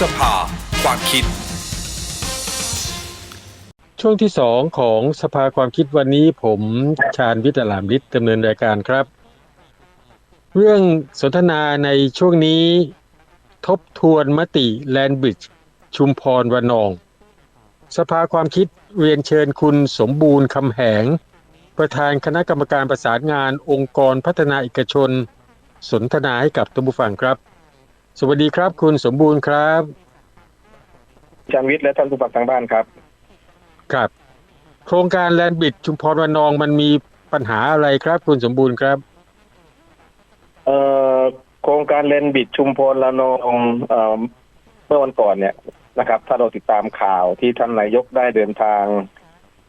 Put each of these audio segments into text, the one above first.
สภา ความคิด ช่วงที่สองของสภาความคิดวันนี้ผมชาญวิทยลามฤทธิ์ดำเนินรายการครับ เรื่องสนทนาในช่วงนี้ ทบทวนมติแลนบริดจ์ชุมพรวนนอง สภาความคิดเรียนเชิญคุณสมบูรณ์คำแหง ประธานคณะกรรมการประสานงานองค์กรพัฒนาเอกชน สนทนาให้กับท่านผู้ฟังครับ สวัสดีครับ คุณสมบูรณ์ครับอาจารย์วิทย์และท่านผู้ฟังทางบ้านครับ ครับ โครงการแลนบิดชุมพรวนนองมันมีปัญหาอะไรครับ คุณสมบูรณ์ครับ เอ่อโครงการเลนบิดชุมพรละนองเอ่อเมื่อวันก่อนเนี่ยนะครับ ถ้าเราติดตามข่าวที่ท่านนายกได้เดินทาง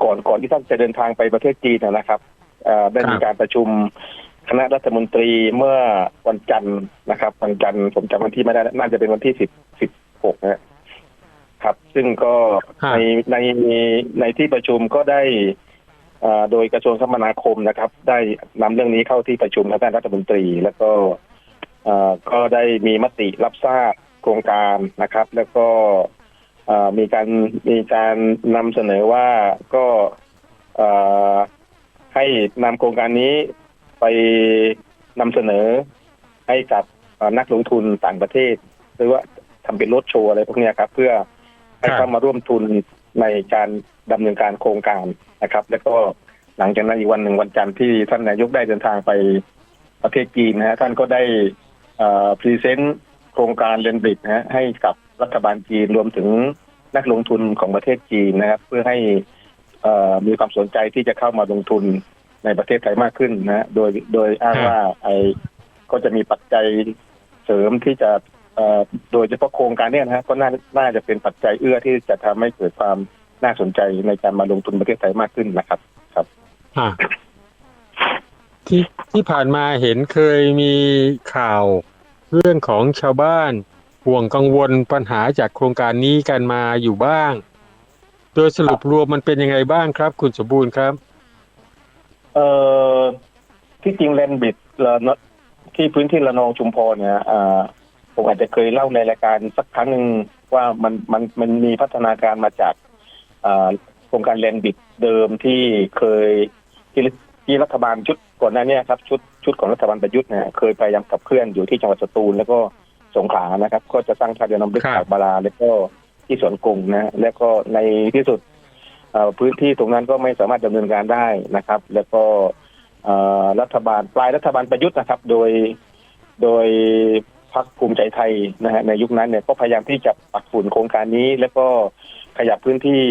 ก่อนก่อนที่ท่านจะเดินทางไปประเทศจีนนะครับเอ่อได้มีการประชุม คณะรัฐมนตรีเมื่อวันจันทร์นะครับ วันจันทร์ผมจำวันที่ไม่ได้ น่าจะเป็นวันที่สิบสิบหกนะครับ ซึ่งก็ฮะในในในที่ประชุมก็ได้เอ่อโดยกระทรวงคมนาคมนะครับ ได้นำเรื่องนี้เข้าที่ประชุมคณะรัฐมนตรี แล้วก็เอ่อก็ได้มีมติรับทราบโครงการนะครับ แล้วก็เอ่อมีการมีการนำเสนอว่าก็เอ่อให้นำโครงการนี้ ไปนำเสนอให้กับเอ่อนักลงทุนต่างประเทศ หรือว่าทำเป็นรถโชว์อะไรพวกเนี้ยครับ เพื่อให้ครับเข้ามาร่วมทุนในการดำเนินการโครงการนะครับ แล้วก็หลังจากนั้นอีกวันหนึ่งวันจันทร์ที่ท่านนายกได้เดินทางไปประเทศจีนนะฮะท่านก็ได้พรีเซนต์โครงการเลนบริดนะฮะให้กับรัฐบาลจีนรวมถึงนักลงทุนของประเทศจีนนะครับ เพื่อให้เอ่อมีความสนใจที่จะเข้ามาลงทุน ในประเทศไทยมากขึ้นนะฮะโดยโดยอ้างว่าไอ้ก็จะมีปัจจัยเสริมที่จะเอ่อโดยเฉพาะโครงการเนี้ยนะฮะก็น่าน่าจะเป็นปัจจัยเอื้อที่จะทำให้เกิดความน่าสนใจในการมาลงทุนประเทศไทยมากขึ้นนะครับ ครับอ่าที่ที่ผ่านมาเห็นเคยมีข่าวเรื่องของชาวบ้านห่วงกังวลปัญหาจากโครงการนี้กันมาอยู่บ้าง โดยสรุปรวมมันเป็นยังไงบ้างครับ คุณสมบูรณ์ครับ เอ่อที่จริงแลนบิดที่พื้นที่ระนองชุมพรเนี่ยอ่าผมอาจจะเคยเล่าในรายการสักครั้งหนึ่งว่ามันมันมันมีพัฒนาการมาจากอ่าโครงการแลนบิดเดิมที่เคยที่ที่รัฐบาลชุดก่อนหน้าเนี้ครับชุดชุดของรัฐบาลประยุทธ์เนี่ยเคยพยายามขับเคลื่อนอยู่ที่จังหวัดสตูลแล้วก็สงขลานะครับ ก็จะสร้างท่าเรือน้ำลึกครับปากบาราแล้วก็ที่สวนกรุงนะแล้วก็ในที่สุด พื้นที่ตรงนั้นก็ไม่สามารถดำเนินการได้นะครับ แล้วก็รัฐบาลปลายรัฐบาลประยุทธ์นะครับ โดยโดยพรรคภูมิใจไทยนะฮะในยุคนั้นเนี่ยก็พยายามที่จะปัดฝุ่นโครงการนี้ แล้วก็ขยับพื้นที่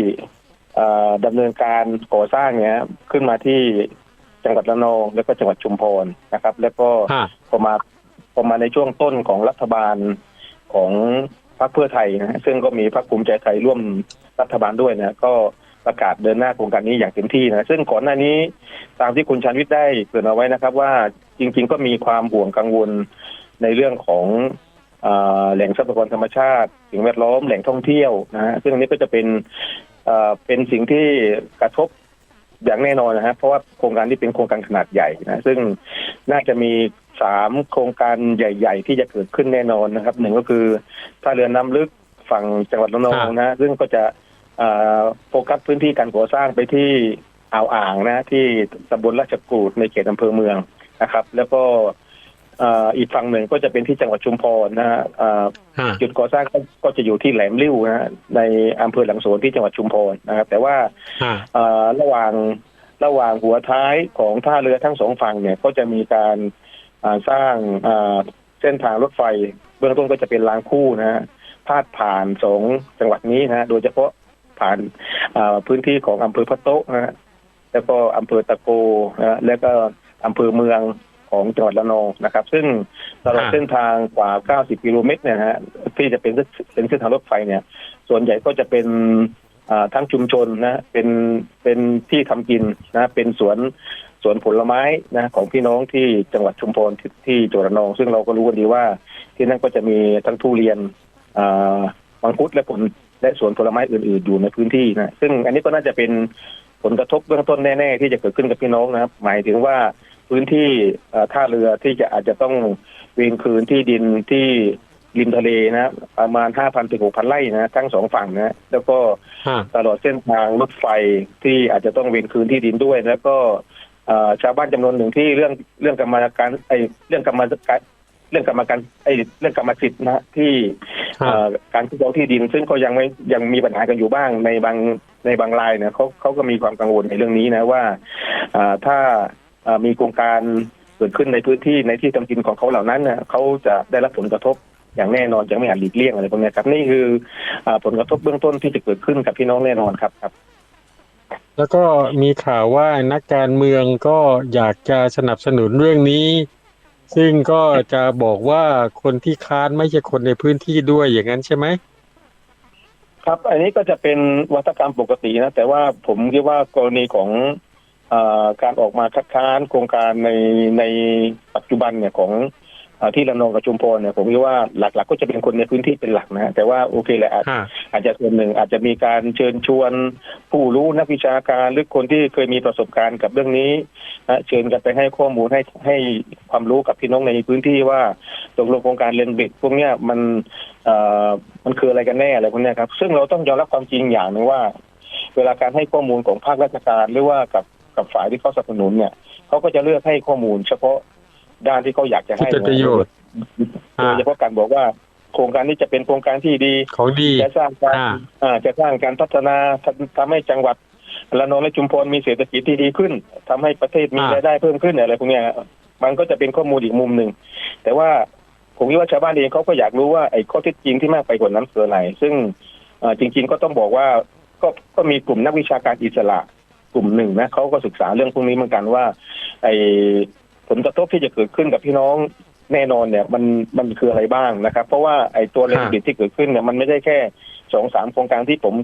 เอ่อดำเนินการก่อสร้างเนี่ยขึ้นมาที่จังหวัดระนองแล้วก็จังหวัดชุมพรนะครับ แล้วก็พอมาพอมาในช่วงต้นของรัฐบาลของพรรคเพื่อไทยนะฮะซึ่งก็มีพรรคภูมิใจไทยร่วมรัฐบาลด้วยนะก็ ประกาศเดินหน้าโครงการนี้อย่างเต็มที่นะซึ่งก่อนหน้านี้ตามที่คุณชันวิทย์ได้เกริ่นเอาไว้นะครับ ว่าจริง ๆ ก็มีความห่วงกังวลในเรื่องของอ่าแหล่งทรัพยากรธรรมชาติสิ่งแวดล้อมแหล่งท่องเที่ยวนะฮะซึ่งอันนี้ก็จะเป็นเอ่อเป็นสิ่งที่กระทบอย่างแน่นอนนะฮะเพราะว่าโครงการนี้เป็นโครงการขนาดใหญ่นะซึ่งน่าจะมีสามโครงการใหญ่ ๆ ที่จะเกิดขึ้นแน่นอนนะครับหนึ่งก็คือท่าเรือน้ำลึกฝั่งจังหวัดระนองนะซึ่งก็จะเอ่อ โฟกัสพื้นที่การก่อสร้างไปที่อ่าวอ่างนะที่ตำบลราชกูดในเขตอำเภอเมืองนะครับ แล้วก็เอ่ออีกฝั่งหนึ่งก็จะเป็นที่จังหวัดชุมพรนะฮะเอ่อฮะจุดก่อสร้างก็ก็จะอยู่ที่แหลมลิ้วนะฮะในอำเภอหลังสวนที่จังหวัดชุมพรนะครับ แต่ว่าฮะเอ่อระหว่างระหว่างหัวท้ายของท่าเรือทั้งสองฝั่งเนี่ยก็จะมีการอ่าสร้างอ่าเส้นทางรถไฟ เบื้องต้นก็จะเป็นรางคู่นะฮะพาดผ่านสองจังหวัดนี้นะฮะโดยเฉพาะ ผ่านอ่าพื้นที่ของอำเภอพะโต๊ะนะฮะแล้วก็อำเภอตะโกนะฮะแล้วก็อำเภอเมืองของจังหวัดระนองนะครับ ซึ่งตลอดอ่าเส้นทางกว่า 90 กิโลเมตรเนี่ยนะฮะที่จะเป็นเป็นเส้นทางรถไฟเนี่ย ส่วนใหญ่ก็จะเป็นอ่าทั้งชุมชนนะเป็นเป็นที่ทำกินนะเป็นสวนสวนผลไม้นะของพี่น้องที่จังหวัดชุมพรที่ที่จังหวัดระนอง ซึ่งเราก็รู้กันดีว่า ที่นั่นก็จะมีทั้งทุเรียนอ่ามังคุดและผล และสวนผลไม้อื่นๆอยู่ในพื้นที่นะซึ่งอันนี้ก็น่าจะเป็นผลกระทบเบื้องต้นแน่ๆ ที่จะเกิดขึ้นกับพี่น้องนะครับ หมายถึงว่าพื้นที่เอ่อท่าเรือที่จะอาจจะต้องเวียนคืนที่ดินที่ริมทะเลนะประมาณห้าพันถึงหกพันไร่นะทั้งสองฝั่งนะ แล้วก็ฮะตลอดเส้นทางรถไฟที่อาจจะต้องเวนคืนที่ดินด้วย แล้วก็เอ่อชาวบ้านจำนวนหนึ่งที่เรื่องเรื่องกรรมการไอเรื่องกรรมการเรื่องกรรมการไอเรื่องกรรมสิทธิ์นะที่ฮะเอ่อ การคุ้มครองที่ดิน ซึ่งก็ยังไม่ยังมีปัญหากันอยู่บ้างในบางในบางรายเนี่ยเขาเขาก็มีความกังวลในเรื่องนี้นะว่าเอ่อถ้าเอ่อมีโครงการเกิดขึ้นในพื้นที่ในที่ทำกินของเขาเหล่านั้นนะเขาจะได้รับผลกระทบอย่างแน่นอนจะไม่อาจหลีกเลี่ยงอะไรพวกเนี้ยครับ นี่คือเอ่อผลกระทบเบื้องต้นที่จะเกิดขึ้นกับพี่น้องแน่นอนครับครับ แล้วก็มีข่าวว่านักการเมืองก็อยากจะสนับสนุนเรื่องนี้ ซึ่งก็จะบอกว่าคนที่ค้านไม่ใช่คนในพื้นที่ด้วยอย่างนั้นใช่ไหมครับ อันนี้ก็จะเป็นวัฒกรรมปกตินะ แต่ว่าผมคิดว่ากรณีของอการออกมาคัดค้านโครงการในในปัจจุบันเนี่ยของ ที่ระนองกับชุมพรเนี่ยผมคิดว่าหลัก ๆ ก็จะเป็นคนในพื้นที่เป็นหลักนะฮะแต่ว่าโอเคแหละอาจฮะอาจจะส่วนหนึ่งอาจจะมีการเชิญชวนผู้รู้นักวิชาการหรือคนที่เคยมีประสบการณ์กับเรื่องนี้นะเชิญกันไปให้ข้อมูลให้ให้ความรู้กับพี่น้องในพื้นที่ว่าตกลงโครงการเลนบิดพวกเนี้ยมันเอ่อมันคืออะไรกันแน่อะไรพวกเนี้ยครับซึ่งเราต้องยอมรับความจริงอย่างหนึ่งว่า เวลาการให้ข้อมูลของภาคราชการหรือว่ากับกับฝ่ายที่เขาสนับสนุนเนี่ยเขาก็จะเลือกให้ข้อมูลเฉพาะ ด้านที่เขาอยากจะที่ให้เป็นประโยชน์โดยเฉพาะการบอกว่าโครงการนี้จะเป็นโครงการที่ดีของดีจะสร้างการอ่าอ่าจะสร้างการพัฒนาทำทำให้จังหวัดระนองและชุมพรมีเศรษฐกิจที่ดีขึ้นทำให้ประเทศมีอ่ารรายได้เพิ่มขึ้นอะไรพวกเนี้ยมันก็จะเป็นข้อมูลอีกมุมหนึ่งแต่ว่าผมคิดว่าชาวบ้านเองเขาก็อยากรู้ว่าไอ้ข้อเท็จจริงที่มากไปกว่านั้นคืออะไรซึ่งเอ่อจริง ๆ ก็ต้องบอกว่าก็ก็มีกลุ่มนักวิชาการอิสระกลุ่มหนึ่งนะเขาก็ศึกษาเรื่องพวกนี้เหมือนกันว่า ไอ้ ผลกระทบที่จะเกิดขึ้นกับพี่น้องแน่นอนเนี่ยมันมันคืออะไรบ้างนะครับ เพราะว่าไอ้ตัวเลนบิดที่เกิดขึ้นเนี่ยมันไม่ได้แค่สองสามโครงการที่ผม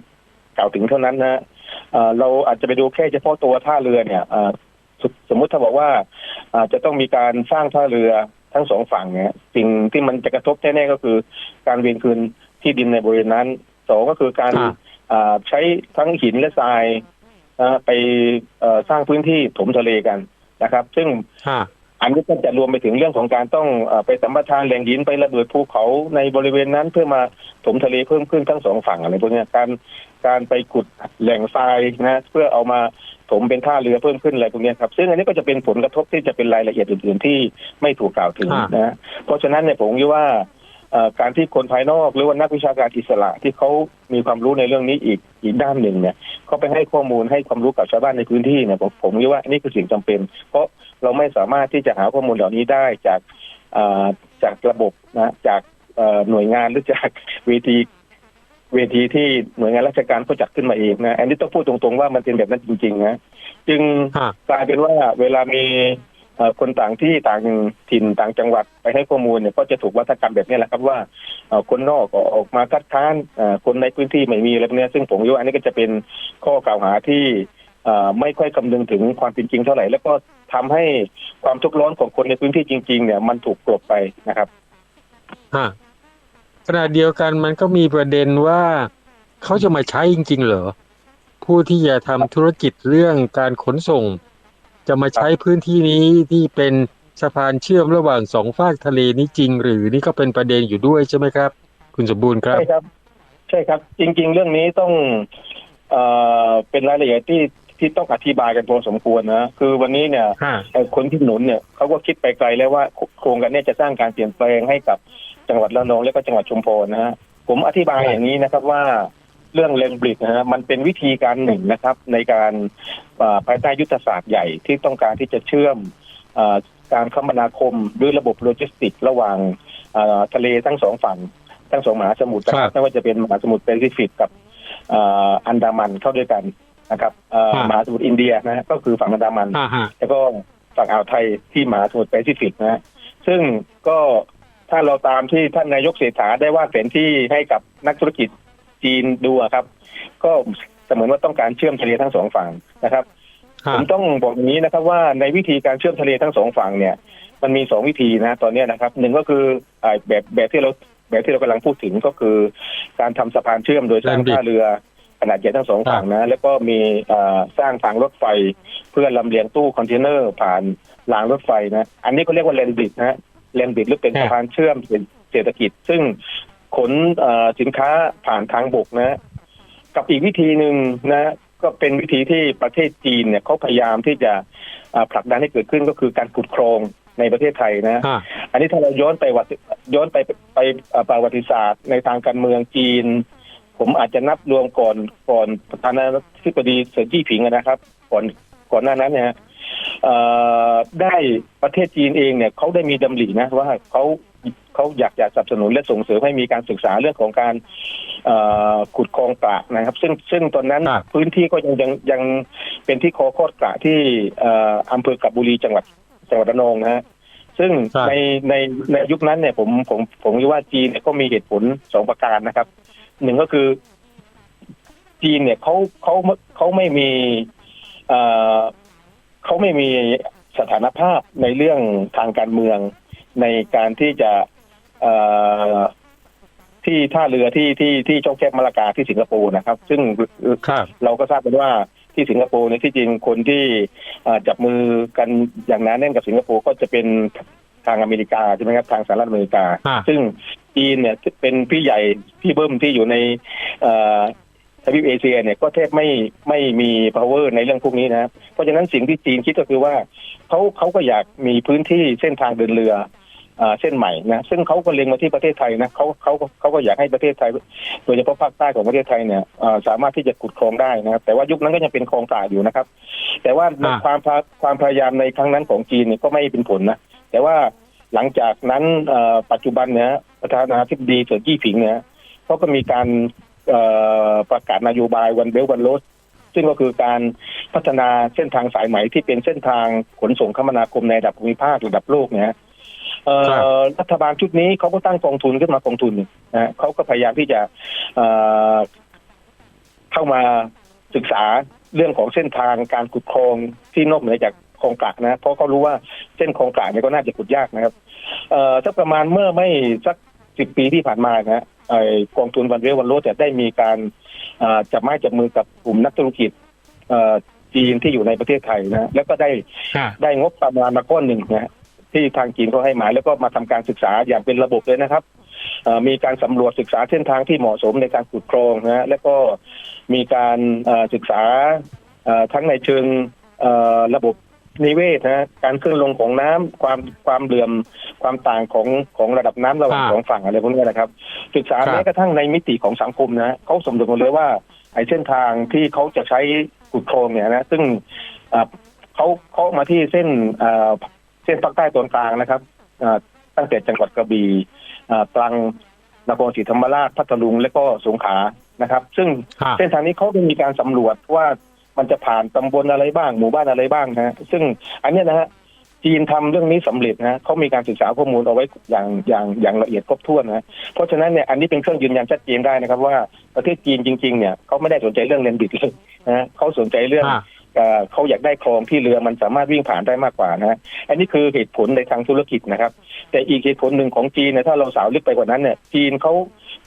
กล่าวถึงเท่านั้นนะเอ่อเราอาจจะไปดูแค่เฉพาะตัวท่าเรือเนี่ยเอ่อสสมมุติถ้าบอกว่าอาจจะต้องมีการสร้างท่าเรือทั้งสองฝั่งเนี่ยสิ่งที่มันจะกระทบแน่ๆก็คือ การเวียนคืนที่ดินในบริเวณนั้นสองก็คือการอ่าอ่าใช้ทั้งหินและทรายนะไปเอ่อสร้างพื้นที่ถมทะเลกัน นะครับ ซึ่งฮะอันนี้ก็จะรวมไปถึงเรื่องของการต้องเออไปสัมปทานแหล่งหินไประเบิดภูเขาในบริเวณนั้นเพื่อมาถมทะเลเพิ่มขึ้นทั้งสองฝั่งอะไรพวกเนี้ยการการไปขุดแหล่งทรายนะเพื่อเอามาถมเป็นท่าเรือเพิ่มขึ้นอะไรพวกเนี้ยครับ ซึ่งอันนี้ก็จะเป็นผลกระทบที่จะเป็นรายละเอียดอื่น ๆ ที่ไม่ถูกกล่าวถึงอ่านนะ เพราะฉะนั้นเนี่ยผมคิดว่าเอ่อ การที่คนภายนอกหรือว่านักวิชาการอิสระที่เขามีความรู้ในเรื่องนี้อีกอีกด้านหนึ่งเนี่ยเขาไปให้ข้อมูลให้ความรู้กับชาวบ้านในพื้นที่เนี่ยผมผมคิดว่านี่คือสิ่งจำเป็น เพราะเราไม่สามารถที่จะหาข้อมูลเหล่านี้ได้จากเอ่อจากระบบนะจากเอ่อหน่วยงานหรือจากเวทีเวทีที่หน่วยงานราชการเขาจัดขึ้นมาเองนะอันนี้ต้องพูดตรงๆว่ามันเป็นแบบนั้นจริงๆนะจึงฮะกลายเป็นว่าเวลามีเอ่อ คนต่างที่ต่างถิ่นต่างจังหวัดไปให้ข้อมูลเนี่ยก็จะถูกวัฒกรรมแบบนี้แหละครับว่าคนนอกออกมาคัดค้านคนในพื้นที่ไม่มีอะไรพวกเนี้ยซึ่งผมว่าอันนี้ก็จะเป็นข้อกล่าวหาที่ไม่ค่อยคำนึงถึงความเป็นจริงเท่าไหร่ แล้วก็ทำให้ความทุกข์ร้อนของคนในพื้นที่จริง ๆ เนี่ยมันถูกกลบไปนะครับฮะขณะเดียวกันมันก็มีประเด็นว่าเขาจะมาใช้จริง ๆ เหรอผู้ที่จะทำธุรกิจเรื่องการขนส่ง จะมาใช้พื้นที่นี้ที่เป็นสะพานเชื่อมระหว่างสองฝากทะเลนี้จริง หรือนี่ก็เป็นประเด็นอยู่ด้วยใช่ไหมครับ คุณสมบูรณ์ครับใช่ครับ ใช่ครับ จริง ๆ เรื่องนี้ต้องเอ่อเป็นรายละเอียดที่ที่ต้องอธิบายกันพอสมควรนะ คือวันนี้เนี่ยฮะไอ้คนที่หนุนเนี่ยเขาก็คิดไปไกลแล้วว่าโคโครงการเนี้จะสร้างการเปลี่ยนแปลงให้กับจังหวัดระนองและก็จังหวัดชุมพรนะฮะผมอธิบายครับอย่างนี้นะครับว่า เรื่องเลนบริดนะฮะมันเป็นวิธีการหนึ่งนะครับ ในการอ่าภายใต้ยุทธศาสตร์ใหญ่ที่ต้องการที่จะเชื่อมอ่าการคมนาคมด้วยระบบโลจิสติกส์ระหว่างอ่าทะเลทั้งสองฝั่ง ทั้งสองมหาสมุทรนะคครัรับบไม่ว่าจะเป็นมหาสมุทรแปซิฟิกกับอ่าอันดามันเข้าด้วยกันนะครับอ่าครับมหาสมุทรอินเดียนะฮะก็คือฝั่งอันดามันฮะฮะแล้วก็ฝั่งอ่าวไทยที่มหาสมุทรแปซิฟิกนะฮะซึ่งก็ถ้าเราตามที่ท่านนายกเศรษฐาได้วาดแผนที่ให้กับนักธุรกิจ จีนดูอะครับ ก็เสมือนว่าต้องการเชื่อมทะเลทั้งสองฝั่งนะครับฮะผมต้องบอกอย่างนี้นะครับ ว่าในวิธีการเชื่อมทะเลทั้งสองฝั่งเนี่ย มันมีสองวิธีนะ ตอนเนี้ยนะครับหนึ่งก็คืออ่าแบบแบบที่เราแบบที่เรากำลังพูดถึงก็คือ การทำสะพานเชื่อมโดยสร้าง Landing ท่าเรือขนาดใหญ่ทั้งสองฝั่งนะ แล้วก็มีอ่าสร้างทางรถไฟเพื่อลำเลียงตู้คอนเทนเนอร์ผ่านรางรถไฟนะ อันนี้เขาเรียกว่าเลนบิดนะเลนบิดหรือเป็นครับสะพานเชื่อมเศรษฐกิจ ซึ่ง ขนเอ่อสินค้าผ่านทางบกนะ กับอีกวิธีหนึ่งนะ ก็เป็นวิธีที่ประเทศจีนเนี่ยเขาพยายามที่จะอ่าผลักดันให้เกิดขึ้นก็คือการขุดโครงในประเทศไทยนะฮะอันนี้ถ้าเราย้อนไปวัติย้อนไปไปเอ่อประวัติศาสตร์ในทางการเมืองจีน ผมอาจจะนับรวมก่อนก่อนประธานาธิบดีเฉินจี้ผิงอะนะครับ ก่อนก่อนหน้านั้นเนี่ยเอ่อได้ประเทศจีนเองเนี่ยเขาได้มีดำรินะว่าเขา เขาอยากจะสนับสนุนและส่งเสริมให้มีการศึกษาเรื่องของการเอ่อขุดคลองกระนะครับ ซึ่งซึ่งตอนนั้นครับพื้นที่ก็ยังยังยังเป็นที่คอโคดกระที่เอ่ออำเภอกับบุรีจังหวัดจังหวัดระนองนะฮะซึ่งครับในในในยุคนั้นเนี่ยผมผมผมคิดว่าจีนเนี่ยก็มีเหตุผลสองประการนะครับหนึ่งก็คือ จีนเนี่ยเขาเขาเขาไม่มีเอ่อเขาไม่มีสถานภาพในเรื่องทางการเมืองในการที่จะเอ่อ ที่ท่าเรือที่ที่ที่ช่องแคบมาลากาที่สิงคโปร์นะครับ ซึ่งครับเราก็ทราบกันว่าที่สิงคโปร์เนี่ยที่จริงคนที่เอ่อจับมือกันอย่างหนั้นแน่นกับสิงคโปร์ก็จะเป็นทางอเมริกาใช่ไหมครับทางสหรัฐอเมริกาฮะซึ่งจีนเนี่ยเป็นพี่ใหญ่พี่เบิ้มที่อยู่ในเอ่อทวีปเอเชียเนี่ยก็แทบไม่ไม่มี power ในเรื่องพวกนี้นะครับ เพราะฉะนั้นสิ่งที่จีนคิดก็คือว่าเขาเขาก็อยากมีพื้นที่เส้นทางเดินเรือ เอ่อเส้นใหม่นะซึ่งเขาก็เล็งมาที่ประเทศไทยนะเขาเขาเขาก็อยากให้ประเทศไทย โดยเฉพาะภาคใต้ของประเทศไทยเนี่ยเอ่อสามารถที่จะขุดคลองได้นะครับแต่ว่ายุคนั้นก็ยังเป็นคลองกลาอยู่นะครับ แต่ว่าอ่าความพาความพยายามในครั้งนั้นของจีนเนี่ยก็ไม่เป็นผลนะแต่ว่าหลังจากนั้นเอ่อปัจจุบันเนี่ยประธานาธิบดีเฉินจี้ผิงเนี่ยเขาก็มีการเอ่อประกาศนโยบายวันเบลวันโรสซึ่งก็คือการพัฒนาเส้นทางสายไหมที่เป็นเส้นทางขนส่งคมนาคมในระดับภูมิภาคระดับโลกเนี่ยฮะเอ่อค รับรัฐบาลชุดนี้เขาก็ตั้งกองทุนขึ้นมากองทุนหนึ่งนะฮะเขาก็พยายามที่จะเอ่อเข้ามาศึกษาเรื่องของเส้นทางการขุดคลองที่นอกเหนือจากคลองกลางนะ เพราะเขารู้ว่าเส้นคลองกลางเนี่ยก็น่าจะขุดยากนะครับเอ่อสักประมาณเมื่อไม่สักสิบปีที่ผ่านมานะฮะไอ้กองทุนวันเวลวันโรดเนี่ยได้มีการเอ่อจับไม้จับมือกับกลุ่มนักธุรกิจเอ่อจีนที่อยู่ในประเทศไทยนะ แล้วก็ได้ฮะได้งบประมาณมาก้อนหนึ่งนะฮะ ที่ทางจีนเขาให้มาแล้วก็มาทำการศึกษาอย่างเป็นระบบเลยนะครับเอ่อมีการสำรวจศึกษาเส้นทางที่เหมาะสมในการขุดโครงนะฮะแล้วก็มีการเอ่อศึกษาเอ่อทั้งในเชิงเอ่อระบบนิเวศนะฮะการขึ้นลงของน้ำความความเหลื่อมความต่างของของระดับน้ำระหว่างอ่าสองฝั่งอะไรพวกนี้นะครับ ศึกษาครับแม้กระทั่งในมิติของสังคมนะเขาสมรวจหมดเลยว่าไอ้เส้นทางที่เขาจะใช้ขุดโครงเนี่ยนะซึ่งอ่าเขาเขามาที่เส้นอ่า เส้นภาคใต้ตอนกลางนะครับอ่าตั้งแต่จังหวัดกระบี่อ่าตรังนครศรีธรรมราชพัทลุงและก็สงขลานะครับ ซึ่งฮะเส้นทางนี้เขาได้มีการสำรวจว่ามันจะผ่านตำบลอะไรบ้าง หมู่บ้านอะไรบ้างนะฮะซึ่งอันเนี้ยนะฮะจีนทำเรื่องนี้สำเร็จนะฮะเขามีการศึกษาข้อมูลเอาไว้อย่างอย่างอย่างละเอียดครบถ้วนนะฮะเพราะฉะนั้นเนี่ยอันนี้เป็นเครื่องยืนยันชัดเจนได้นะครับ ว่าประเทศจีนจริง ๆ เนี่ยเขาไม่ได้สนใจเรื่องเลนบิดเลยนะฮะเขาสนใจเรื่องฮะ เอ่อเขาอยากได้คลองที่เรือมันสามารถวิ่งผ่านได้มากกว่านะฮะอันนี้คือเหตุผลในทางธุรกิจนะครับ แต่อีกเหตุผลหนึ่งของจีนเนี่ยถ้าเราสาวลึกไปกว่านั้นเนี่ยจีนเขา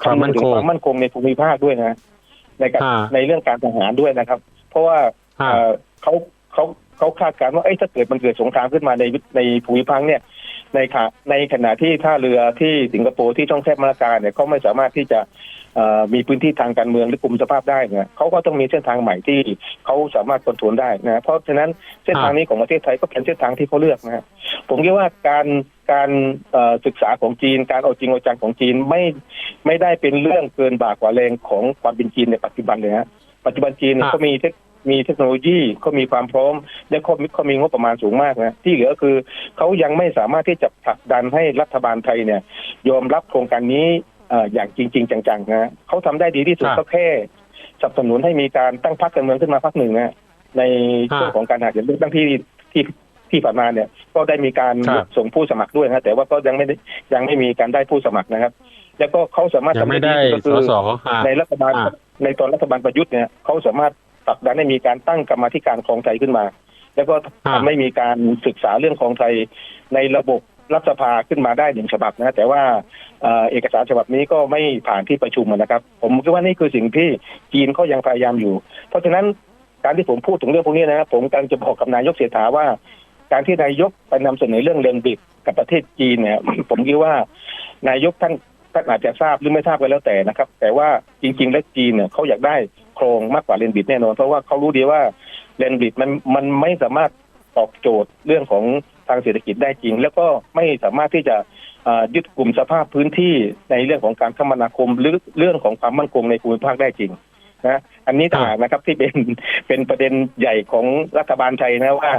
ความมั่นถึคงงความมั่นคงในภูมิภาคด้วยนะในการอ่าในเรื่องการทหารด้วยนะครับ เพราะว่าฮะเอ่อเขาเขาเขาคาดการณ์ว่าเอ้ยถ้าเกิดมันเกิดสงครามขึ้นมาในในภูมิภาคเนี่ยในขณะในขณะที่ท่าเรือที่สิงคโปร์ที่ช่องแคบมาลากาเนี่ยเขาไม่สามารถที่จะเอ่อ มีพื้นที่ทางการเมืองหรือคุมสภาพได้เนี่ยเขาก็ต้องมีเส้นทางใหม่ที่เขาสามารถคอนโทรลได้นะเพราะฉะนั้นเส้นทางนี้ของประเทศไทยก็เป็นเส้นทางที่เขาเลือกนะฮะผมคิดว่าการการเอ่อศึกษาของจีน การเอาจริงเอาจังของจีนไม่ไม่ได้เป็นเรื่องเกินบากกว่าแรงของความเป็นจีนในปัจจุบันเลยฮะปัจจุบันจีนเนี่ยอ่าเขามีเทคมีเทคโนโลยีเขามีความพร้อม และเขามีเขามีงบประมาณสูงมากนะ ที่เหลือคือเขายังไม่สามารถที่จะผลักดันให้รัฐบาลไทยเนี่ย ยอมรับโครงการนี้เอ่ออย่างจริง ๆ จังๆนะเขาทำได้ดีที่สุดครับก็แค่สนับสนุนให้มีการตั้งพรรคการเมืองขึ้นมาพรรคหนึ่งนะในช่วงอ่าของการหาเสียงเลือกตั้งที่ที่ที่ผ่านมาเนี่ย ก็ได้มีการครับส่งผู้สมัครด้วยนะแต่ว่าก็ยังไม่ได้ยังไม่มีการได้ผู้สมัครนะครับ แล้วก็เขาสามารถยังทำไม่ได้ได้ดีก็สคือสฮะในรัฐบาลอ่าในตอนรัฐบาลประยุทธ์เนี่ยเขาสามารถผลักดันให้มีการตั้งกรรมาธิการคลองไทยขึ้นมา แล้วก็อ่าทำให้มีการศึกษาเรื่องคลองไทยในระบบ รัฐสภาขึ้นมาได้หนึ่งฉบับนะแต่ว่าเอกสารฉบับนี้ก็ไม่ผ่านที่ประชุมนะครับ ผมคิดว่านี่คือสิ่งที่จีนเขายังพยายามอยู่ เพราะฉะนั้นการที่ผมพูดถึงเรื่องพวกนี้นะครับผมกำลังจะบอกกับนายกเศรษฐาว่า การที่นายกไปนำเสนอเรื่องเรนบิดกับประเทศจีนเนี่ย ผมคิดว่านายกท่านท่านอาจจะทราบหรือไม่ทราบก็แล้วแต่นะครับ แต่ว่าจริง ๆ แล้วจีนเนี่ยเขาอยากได้โครงมากกว่าเรนบิดแน่นอน เพราะว่าเขารู้ดีว่าเรนบิดมันมันไม่สามารถตอบโจทย์เรื่องของ ทางเศรษฐกิจได้จริง แล้วก็ไม่สามารถที่จะอ่ายึดกลุ่มสภาพพื้นที่ในเรื่องของการคมนาคมหรือเรื่องของความมั่นคงในภูมิภาคได้จริงนะอันนี้ต่างหากนะครับที่เป็นเป็นประเด็นใหญ่ของรัฐบาลไทยนะว่า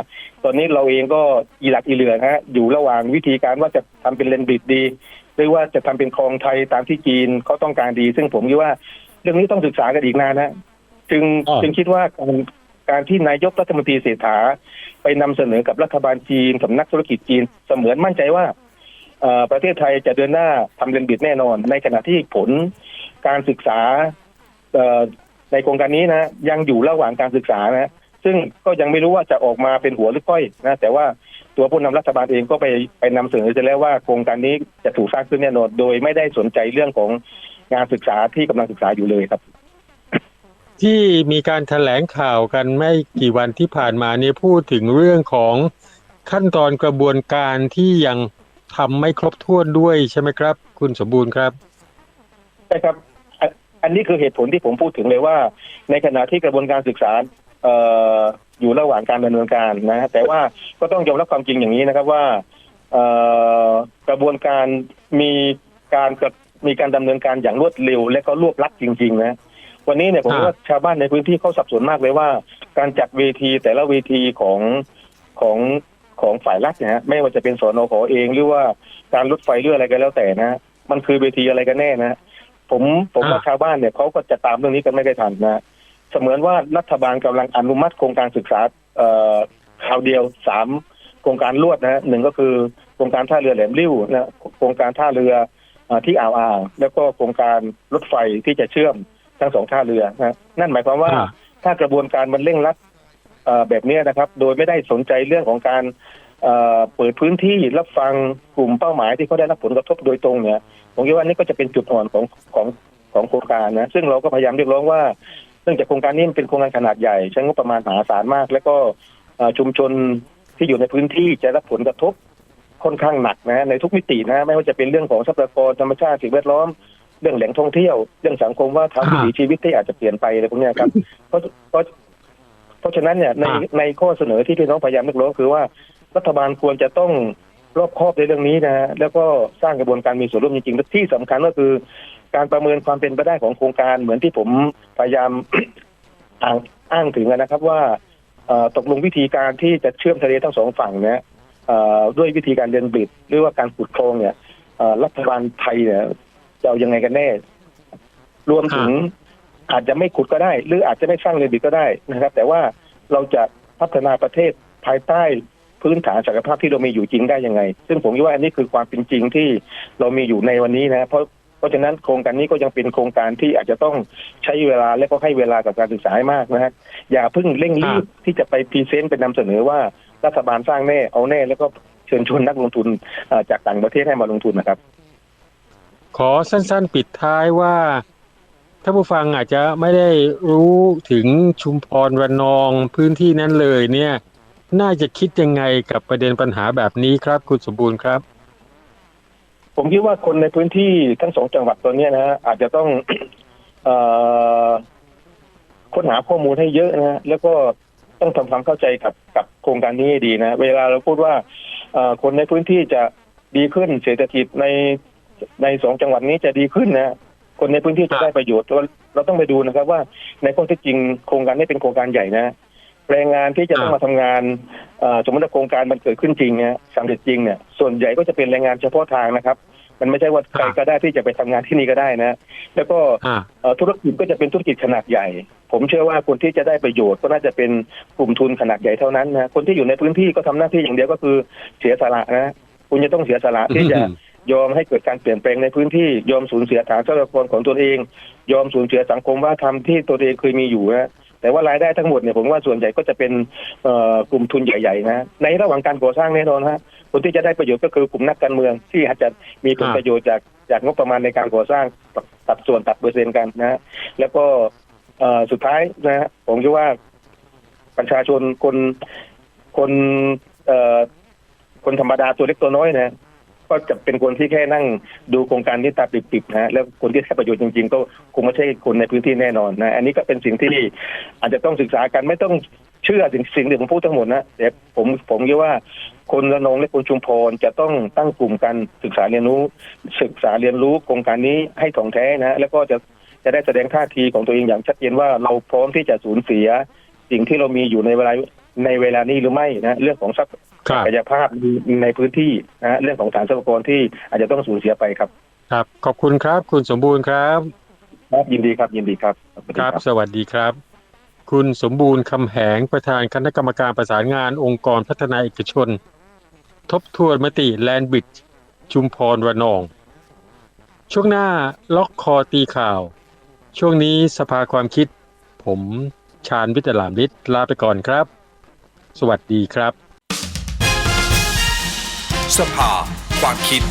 ตอนนี้เราเองก็อีหลักอีเหลือนะฮะอยู่ระหว่างวิธีการว่าจะทำเป็นเลนบิดดี หรือว่าจะทำเป็นคลองไทยตามที่จีนเขาต้องการดี ซึ่งผมคิดว่า เรื่องนี้ต้องศึกษากันอีกนานนะจึงอ๋อจึงคิดว่าการ การที่นายกรัฐมนตรีเศรษฐา ไปนำเสนอกับรัฐบาลจีนกับนักธุรกิจจีนเสมือนมั่นใจว่าประเทศไทยจะเดินหน้าทำเลนบิดแน่นอน ในขณะที่ผลการศึกษาในโครงการนี้นะยังอยู่ระหว่างการศึกษานะซึ่งก็ยังไม่รู้ว่าจะออกมาเป็นหัวหรือก้อยนะแต่ว่าตัวผู้นำรัฐบาลเองก็ไปไปนำเสนอจะแล้วว่าโครงการนี้จะถูกสร้างขึ้นแน่นอนโดยไม่ได้สนใจเรื่องของงานศึกษาที่กำลังศึกษาอยู่เลยครับ ที่มีการแถลงข่าวกันไม่กี่วันที่ผ่านมาเนี่ยพูดถึงเรื่องของขั้นตอนกระบวนการที่ยังทำไม่ครบถ้วนด้วยใช่ไหมครับ คุณสมบูรณ์ครับใช่ครับ อันนี้คือเหตุผลที่ผมพูดถึงเลยว่า ในขณะที่กระบวนการศึกษาเออยู่ระหว่างการดำเนินการนะแต่ว่าก็ต้องยอมรับความจริงอย่างนี้นะครับว่าเออกระบวนการมีการกระมีการดำเนินการอย่างรวดเร็ว และก็รวบลัดจริง ๆ นะ วันนี้เนี่ยผมอ่าว่าชาวบ้านในพื้นที่เขาสับสนมากเลยว่า การจัดเวทีแต่ละเวทีของของของฝ่ายรัฐเนี่ยฮะไม่ว่าจะเป็นสนขอเองหรือว่าการรถไฟเรืออะไรก็แล้วแต่นะมันคือเวทีอะไรกันแน่นะผมผมว่าอ่าชาวบ้านเนี่ยเขาก็จะตามเรื่องนี้กันไม่ได้ทันนะเสมือนว่ารัฐบาลกำลังอนุมัติโครงการศึกษาเอ่อข่าวเดียวสามโครงการรวดนะฮะหนึ่งก็คือโครงการท่าเรือแหลมริ้วนะโครงการท่าเรือเอ่อที่อ่าวอ่างแล้วก็โครงการรถไฟที่จะเชื่อม ทั้งสองท่าเรือนะนั่นหมายความว่าอ่าถ้ากระบวนการมันเร่งรัดเอ่อแบบเนี้ยนะครับ โดยไม่ได้สนใจเรื่องของการเอ่อเปิดพื้นที่รับฟังกลุ่มเป้าหมายที่เขาได้รับผลกระทบโดยตรงเนี่ยผมคิดว่านี่ก็จะเป็นจุดอ่อนของของของโครงการนะซึ่งเราก็พยายามเรียกร้องว่าเนื่องจากโครงการนี้มันเป็นโครงการขนาดใหญ่ใช้งบประมาณมหาศาลมาก แล้วก็เอ่อชุมชนที่อยู่ในพื้นที่จะรับผลกระทบค่อนข้างหนักนะในทุกมิตินะไม่ว่าจะเป็นเรื่องของทรัพยากรธรรมชาติสิ่งแวดล้อม เรื่องแหล่งท่องเที่ยว เรื่องสังคมว่าทางวิถีชีวิตที่อาจจะเปลี่ยนไปอะไรพวกเนี้ยครับเพราะเพราะเพราะฉะนั้นเนี่ยในอ่าในข้อเสนอที่พี่น้องพยายามเรียกร้องคือว่ารัฐบาลควรจะต้องรอบคอบในเรื่องนี้นะฮะแล้วก็สร้างกระบวนการมีส่วนร่วมจริงๆและที่สำคัญก็คือ การประเมินความเป็นไปได้ของโครงการเหมือนที่ผมพยายามอ้างอ้างถึงนะครับว่าเอ่อตกลงวิธีการที่จะเชื่อมทะเลทั้งสองฝั่งเนี่ยเอ่อด้วยวิธีการเดินบิดหรือว่าการขุดโคลงเนี่ยเอ่อรัฐบาลไทยเนี่ย จะเอายังไงกันแน่ รวมถึงอาจจะไม่ขุดก็ได้ หรืออาจจะไม่สร้างเรือบิดก็ได้นะครับ แต่ว่าเราจะพัฒนาประเทศภายใต้พื้นฐานศักยภาพที่เรามีอยู่จริงได้ยังไง ซึ่งผมคิดว่าอันนี้คือความเป็นจริงที่เรามีอยู่ในวันนี้นะเพราะเพราะฉะนั้นโครงการนี้ก็ยังเป็นโครงการที่อาจจะต้องใช้เวลาและก็ให้เวลากับการศึกษาให้มากนะฮะอย่าเพิ่งเร่งรีบที่จะไปพรีเซนต์ไปนำเสนอว่ารัฐบาลสร้างแน่เอาแน่แล้วก็เชิญชวนนักลงทุนเอ่อจากต่างประเทศให้มาลงทุนนะครับ ขอสั้นๆ ปิดท้ายว่าถ้าผู้ฟังอาจจะไม่ได้รู้ถึงชุมพรระนองพื้นที่นั้นเลยเนี่ย น่าจะคิดยังไงกับประเด็นปัญหาแบบนี้ครับคุณสมบูรณ์ครับ ผมคิดว่าคนในพื้นที่ทั้งสองจังหวัดตัวนี้นะฮะอาจจะต้องเอค้นหาข้อมูลให้เยอะนะฮะแล้วก็ต้องทำความเข้าใจกับกับโครงการนี้ให้ดีนะ เวลาเราพูดว่าเอคนในพื้นที่จะดีขึ้นเศรษฐกิจใน ในสองจังหวัดนี้จะดีขึ้นนะคนในพื้นที่จะได้ประโยชน์เราเราต้องไปดูนะครับ ว่าในข้อเท็จจริงโครงการนี้เป็นโครงการใหญ่นะแรงงานที่จะต้องอ่ามมาทำงานเอ่อสมมติว่าโครงการมันเกิดขึ้นจริงนะสำเร็จจริงเนี่ยส่วนใหญ่ก็จะเป็นแรงงานเฉพาะทางนะครับ มันไม่ใช่ว่าใครก็ได้ที่จะไปทำงานที่นี่ก็ได้นะ แล้วก็อ่าเอ่อธุรกิจก็จะเป็นธุรกิจขนาดใหญ่ ผมเชื่อว่าคนที่จะได้ประโยชน์ก็น่าจะเป็นกลุ่มทุนขนาดใหญ่เท่านั้นนะคนที่อยู่ในพื้นที่ก็ทำหน้าที่อย่างเดียวก็คือเสียสละนะคุณจะต้องเสียสละที่จะ ยอมให้เกิดการเปลี่ยนแปลงในพื้นที่ยอมสูญเสียฐานทรัพยากรของตนเอง ยอมสูญเสียสังคมว่าทำที่ตัวเองเคยมีอยู่นะแต่ว่ารายได้ทั้งหมดเนี่ยผมว่าส่วนใหญ่ก็จะเป็นกลุ่มทุนใหญ่ๆนะในระหว่างการก่อสร้างแน่นอนฮะคนที่จะได้ประโยชน์ก็คือกลุ่มนักการเมือง ที่อาจจะมีผลประโยชน์จากจากงบประมาณในการก่อสร้างตัดส่วนตัดเปอร์เซ็นต์กันนะแล้วก็สุดท้ายนะฮะผมคิดว่าประชาชนคนคนเอ่อคนธรรมดาตัวเล็กตัวน้อยนะ ก็จะเป็นคนที่แค่นั่งดูโครงการนี้ตาปิบๆนะฮะแล้วคนที่ได้ประโยชน์จริง ๆ ก็คงไม่ใช่คนในพื้นที่แน่นอนนะ อันนี้ก็เป็นสิ่งที่อาจจะต้องศึกษากันไม่ต้องเชื่อสิ่งสิ่งที่ผมพูดทั้งหมดนะแต่ผมผมคิดว่าคนระนองและคนชุมพรจะต้องตั้งกลุ่มกันศึกษาเรียนรู้ ศึกษาเรียนรู้โครงการนี้ให้ถ่องแท้นะ แล้วก็จะจะได้แสดงท่าทีของตัวเองอย่างชัดเจนว่าเราพร้อมที่จะสูญเสีย สิ่งที่เรามีอยู่ในเวลาในเวลานี้หรือไม่นะเรื่องของทรัพครับ กายภาพในพื้นที่นะฮะเรื่องของฐานทรัพยากรที่อาจจะต้องสูญเสียไปครับ ครับ ขอบคุณครับ คุณสมบูรณ์ครับครับยินดีครับยินดีครับสวัสดีครับ สวัสดีครับ คุณสมบูรณ์คำแหงประธานคณะกรรมการประสานงานองค์กรพัฒนาเอกชน ทบทวนมติแลนบิดชุมพรระนอง ช่วงหน้าล็อกคอตีข่าว ช่วงนี้สภาความคิด ผมชาญวิทยาลามฤทธิ์ลาไปก่อนครับ สวัสดีครับส ภา ความคิด